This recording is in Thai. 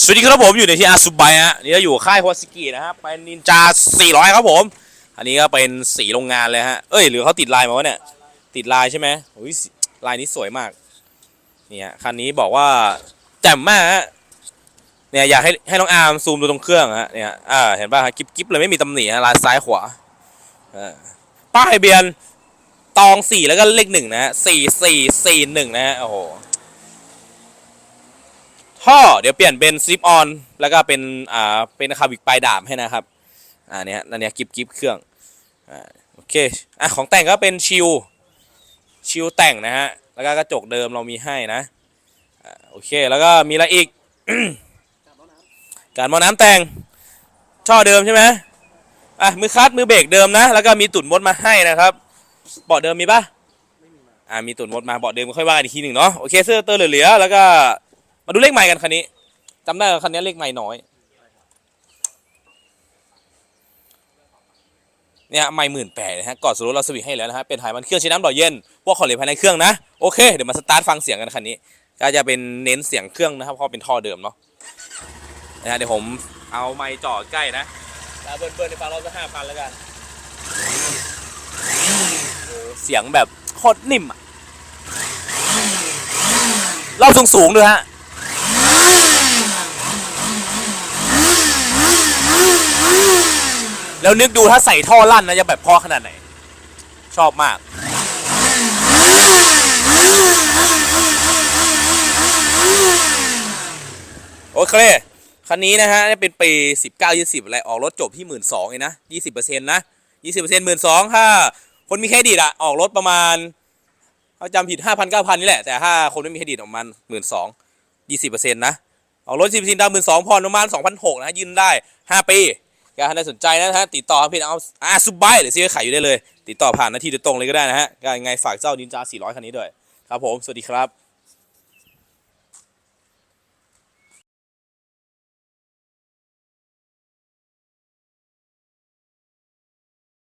สวัสดีครับผมอยู่ในที่อาซุบายฮะนี่เราอยู่ค่ายโฮสกินะครับเป็นนินจา 400 ครับผม อันนี้ก็เป็นสีโรงงานเลยฮะเอ้ยหรือเขาติดลายมาวะเนี่ย ติดลายใช่ไหมโอ้ยลายนี้สวยมากนี่ฮะคันนี้บอกว่าแจ่มมากฮะเนี่ยอยากให้ให้น้องอาร์มซูมดูตรงเครื่องฮะเนี่ยอ่าเห็นป่ะฮะกิ๊บกิ๊บเลยไม่มีตำหนิฮะลายซ้ายขวาอ่าป้ายเบียนตองสี่แล้วก็เลขหนึ่งนะฮะสี่สี่สี่หนึ่งนะฮะโอ้โห ท่อเดี๋ยวเปลี่ยนเป็นซิปออนแล้วก็เป็นอ่าเป็นคาบิกปลายดาบให้นะครับอ่าเนี้ยนั่นเนี้ยกิบกิบเครื่องอ่าโอเคอะของแต่งก็เป็นชิลชิลแต่งนะฮะแล้วก็กระจกเดิมเรามีให้นะอ่าโอเคแล้วก็มีอะไรอีก การมอน้ำแต่งท่อเดิมใช่ไหมอะมือคัดมือเบรกเดิมนะ แล้วก็มีตุ่นมดมาให้นะครับเบาะเดิมมีปะอ่ามีตุ่นมดมาเบาะเดิมค่อยว่ากันอีกทีหนึ่งเนาะโอเคเสื้อเตอร์เหลือๆแล้วก็ มาดูเลขใหม่กันคันนี้จำได้ว่าคันนี้เลขใหม่น้อย เนี่ยไม่หมื่นแปดนะฮะก่อนสรุปเราสวิตช์ให้แล้วนะฮะเป็นถ่ายมันเครื่องใช้น้ำหล่อเย็นพวกของเหลวภายในเครื่องนะ โอเค เดี๋ยวมาสตาร์ทฟังเสียงกันคันนี้ ก็จะเป็นเน้นเสียงเครื่องนะครับเพราะเป็นท่อเดิมเนาะนะฮะเดี๋ยวผมเอาไมค์จ่อใกล้นะแล้วเบิร์นเบิร์นในฟังเราจะห้าพันแล้วกันโอ้เสียงแบบโคตรนิ่มอะรอบสูงๆด้วยฮะ แล้วนึกดูถ้าใส่ท่อลั่นนะจะแบบพอขนาดไหน ชอบมาก โอเค คันนี้นะฮะเป็นปี 19 20 อะไร ออกรถจบที่ 1 2ื่นเองนะ 20%นะ 20% 1 2 0 0 0ถ้าคนมีเครดิตอะออกรถประมาณเขาจำผิด 5,000 9,000 นี่แหละ แต่ถ้าคนไม่มีเครดิตออกมา1 2 0 0 20%นะ ออกรถ10%ดาวน์12,000ผ่อประมาณ2,600นะยืนได้ 5 ปี การท่านใดสนใจนะฮะติดต่อเพจเอาอาซุบไบหรือซื้อขายอยู่ได้เลย ติดต่อผ่านหน้าที่โดยตรงเลยก็ได้นะฮะก็ยังไงฝากเจ้านินจา400คันนี้ด้วยครับผมสวัสดีครับ